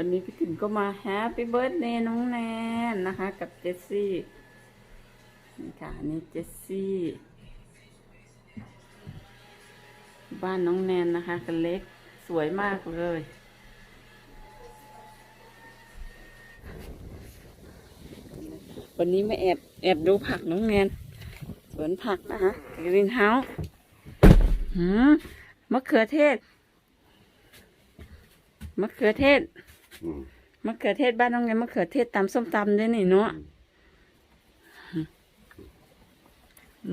วันนี้พี่ติ๋มก็มาแฮปปี้เบิร์ดเดย์น้องแนนนะคะ กับเจสซี่นี่ค่ะนี่เจสซี่บ้านน้องแนนนะคะกันเล็กสวยมากเลยวันนี้มาแอบแอบดูผักน้องแนนสวนผักนะคะกรีนเฮาส์มะเขือเทศ มะเขือเทศ อืมมะเขือเทศบ้านน้องแนนมะเขือเทศตำส้มตำด้วยนี่เนาะ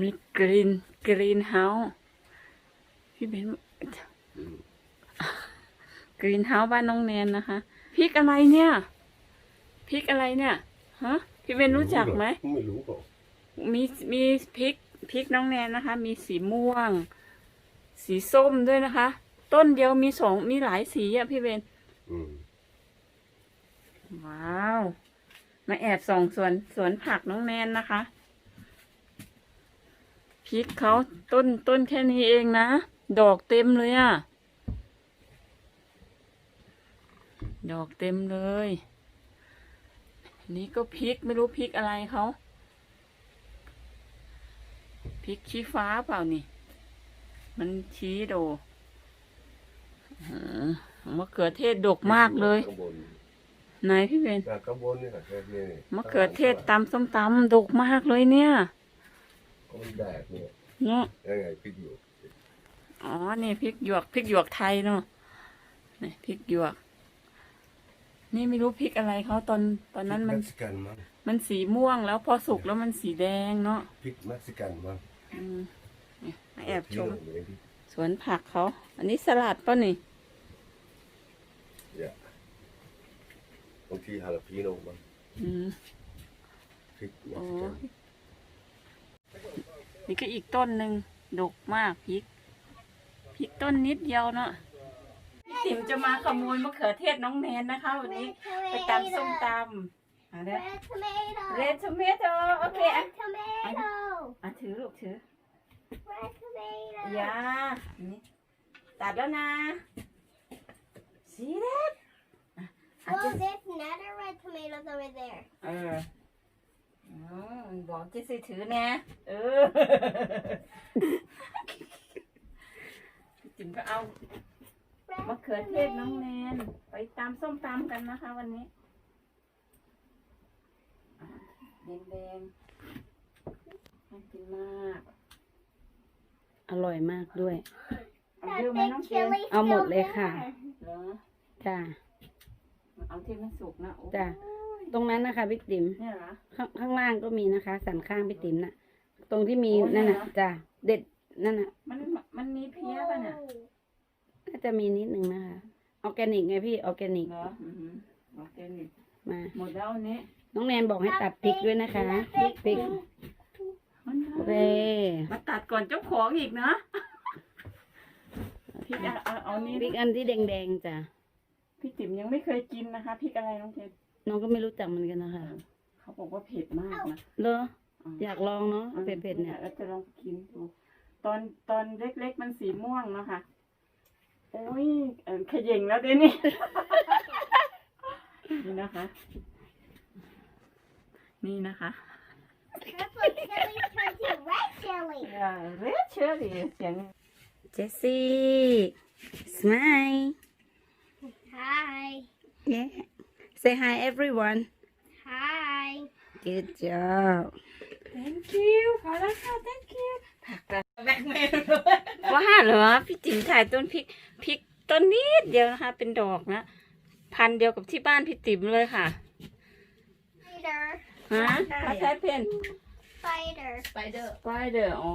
มีกรีนกรีนเฮาส์พี่เบนกรีนเฮาส์บ้านน้องแนนนะคะพริกอะไรเนี่ยพริกอะไรเนี่ยฮะพี่เบนรู้จักไหมไม่รู้ก็มีมีพริกพริกน้องแนนนะคะ มีสีม่วง สีส้มด้วยนะคะ ต้นเดียวมีสองมีหลายสีอะพี่เบนอืม ว้าว มาแอบส่องสวนสวนผักน้องแนนนะคะพริกเขาต้นต้นแค่นี้เองนะ ดอกเต็มเลยอะดอกเต็มเลย นี่ก็พริกไม่รู้พริกอะไรเขาพริกชี้ฟ้าเปล่านี่ มันชี้โดออมะเขือเทศดกมากเลย ข้างบน ไหนพี่เบนอะข้างบนนี่แหละแค่นี้มะเขือเทศตำส้มตำดกมากเลยเนี่ยก็มันแดดเนี่ยเนาะยังไงพริกอยู่อ๋อนี่พริกหยวกพริกหยวกไทยเนาะนี่พริกหยวก นี่ไม่รู้พริกอะไรเขาตอนตอนนั้นมันเม็กซิกันมั้งมันสีม่วงแล้วพอสุกแล้วมันสีแดงเนาะพริกเม็กซิกันมั้งอืมนี่มาแอบชมที่เราเลี้ยงที่สวนผักเขา อันนี้สลัดป่ะนี่ เนี่ย บางทีฮาลาพีโน่มั้งอืมพริกเม็กโอ้ซิกันนี่ก็อีกต้นหนึ่งดกมากพริกพริกต้นนิดเดียวเนาะพี่ติ๋มจะมาขโมยมะเขือเทศน้องแนนนะคะวันนี้ ไปตำส้มตำอะเด้อ Red tomato. red tomato โอเคอะ Red tomato. อะถือลูกถือ Red tomato. อยานี่ตัดแล้วนะสีเด็ดอะอะ Well, จะ there's another red tomatoes over there. เอออืมบอกจะสิถือแน่เออพี่จิ๋มก็เอา Red มะเขือเทศน้องแนนไปตำส้มตำกันนะคะ วันนี้อะแดงๆน่ากินมากอร่อยมากด้วย เอา That เยอะไหม big น้องเจน chili เอาหมด still เลยค่ะ there. เหรอ จ้า เอาที่มันสุกนะโอ้จ้ะ ตรงนั้นนะคะพี่ติ๋มเนี่ยเหรอ ข้างข้างล่างก็มีนะคะ สันข้างพี่ติ๋มน่ะ ตรงที่มีโอ้นั่นน่ะเนี่ยเหรอ จ้ะเด็ดนั่นน่ะมันมันมีเพี้ยป่ะน่ะน่าจะมีนิดนึงนะคะออร์แกนิกไงพี่ออร์แกนิกเหรออือหือโอเคนี่มา หมดแล้วอันนี้น้องแนนบอกให้ตัดพริกด้วยนะคะพริกพริกมันโอเคมาตัดก่อนเจ้าของอีกนะพริกเอาเอาเอานี้พริกอันที่แดงๆจ้ะ พี่ติ๋มยังไม่เคยกินนะคะพริกอะไรน้องเจนน้องก็ไม่รู้จักเหมือนกันนะคะเขาบอกว่าเผ็ดมากนะเลออยากลองเนาะเผ็ดๆเนี่ยเราจะลองกินดูตอนตอนเล็กๆมันสีม่วงเนาะค่ะโอ้ยเออขย่งแล้วเดี๋ยวนี้นี่นะคะ นี่นะคะ Purple chili turned to red chili. อย่ yeah say hi everyone Hi. good job thank you พอแล้วค่ะ thank you ผักกระแบกเมลว่าเหรอพี่จิ๋มถ่ายต้นพริกพริกต้นนิดเดียวนะคะเป็นดอกนะ พันธุ์เดียวกับที่บ้านพี่ติ๋มเลยค่ะ Spider. ฮะภาษาเพน Spider. spider spider อ๋อ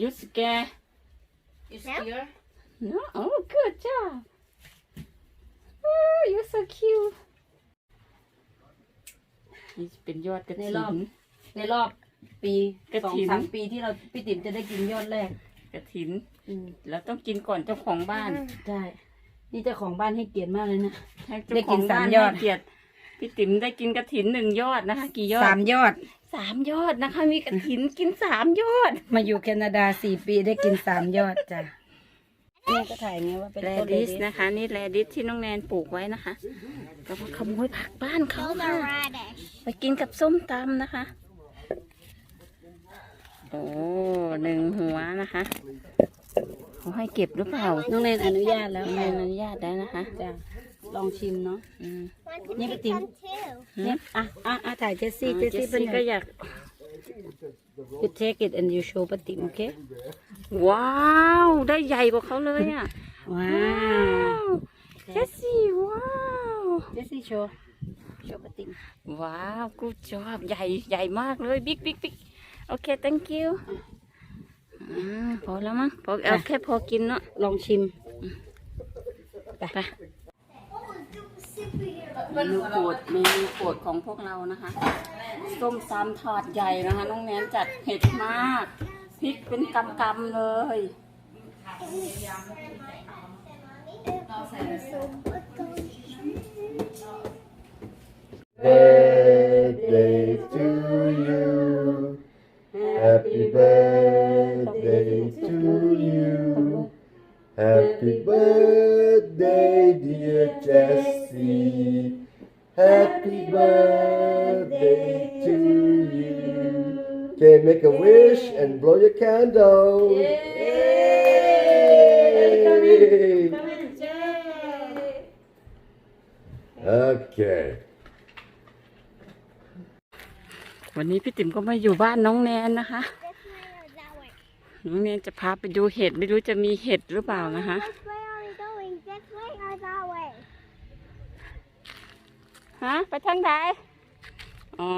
you scare you scared? no oh good job oh you so cute นี่เป็นยอดกระในถิรอบ น ในรอบปีกระสองถิ่น สามปีที่เราพี่ติ๋มจะได้กินยอดแรกกระถิน อืมเราต้องกินก่อนเจ้าของบ้านใช่นี่เจ้าของบ้านให้เกียรติมากเลยนะ ให้เจ้าได้ขกิองนสาบ้ามนยอด ให้เกียรติพี่ติ๋มได้กินกระถินหนึ่งยอดนะคะ กี่ยอดสามยอด สามยอดนะคะ มีกระถินกินสามยอด มาอยู่แคนาดาสี่ปีได้กินสามยอดจ้ะ แม่ก็ถ่ายไงว่าเป็นแรต้นดิสนะนะคะ นี่แรดิสที่น้องแนนปลูกไว้นะคะก็มาขโมยผักบ้านเขา Those ค่ะ are radish. ไปกินกับส้มตำนะคะ โอ้หนึ่งหัวนะคะเขาให้เก็บหรือเปล่าน้องแนนอนุญาตแล้วแนนอนุญาตได้นะคะจ้ะลองชิมเนาะอืม Want to Yeah, take but the- some too. เนี่ยอะอะอะถ่ายเจสซี่อ่าเจสเจซี่สเป็นซี่ก็อยาก you take it and you show ปฏิมโอเค ว้าว ได้ใหญ่กว่าเขาเลยอะ ว้าว้าววเจสซี่ว้าวเจสซี่โชว์โชว์ปฏิมว้าวกูชอบใหญ่ใหญ่มากเลยบิ๊กบิ๊กบิ๊กโอเค thank you อืมพอแล้วมั้งพอเอาแค่พอกินเนาะลองชิมไปเมนูโปรดเมนูโปรดของพวกเรานะคะ ส้มตำถาดใหญ่นะคะ น้องแนนจัดเผ็ดมาก พริกเป็นกำๆเลย Birthday to you. Happy birthday to you. Happy birthday, dear Jessie. Happy birthday to you. Okay, make a wish and blow your candle. Yay! โอเควันนี้พี่ติ๋มก็มาอยู่บ้านน้องแนนนะคะ This way or that way? น้องแนนจะพาไปดูเห็ดไม่รู้จะมีเห็ดหรือเปล่านะคะ Which way are we going? This way or that way? ฮะไปทางไหนอ๋อ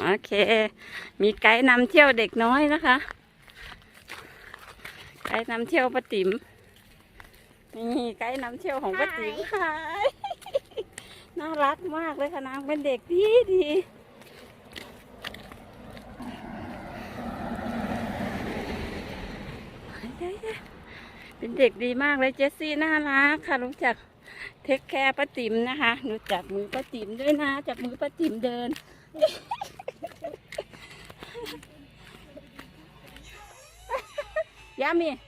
โอเค มีไกด์นำเที่ยวเด็กน้อยนะคะ ไกด์นำเที่ยวป้าติ๋มนี่ไกด์นำเที่ยวของป้าติ๋มค่ะน่ารักมากเลยค่ะนางเป็นเด็กดีดีเป็นเด็กดีมากเลยเจสซี่น่ารักค่ะรู้จักเทคแคร์ป้าติ๋มนะคะดูจับมือป้าติ๋มด้วยนะจับมือป้าติ๋มเดิน Yummy!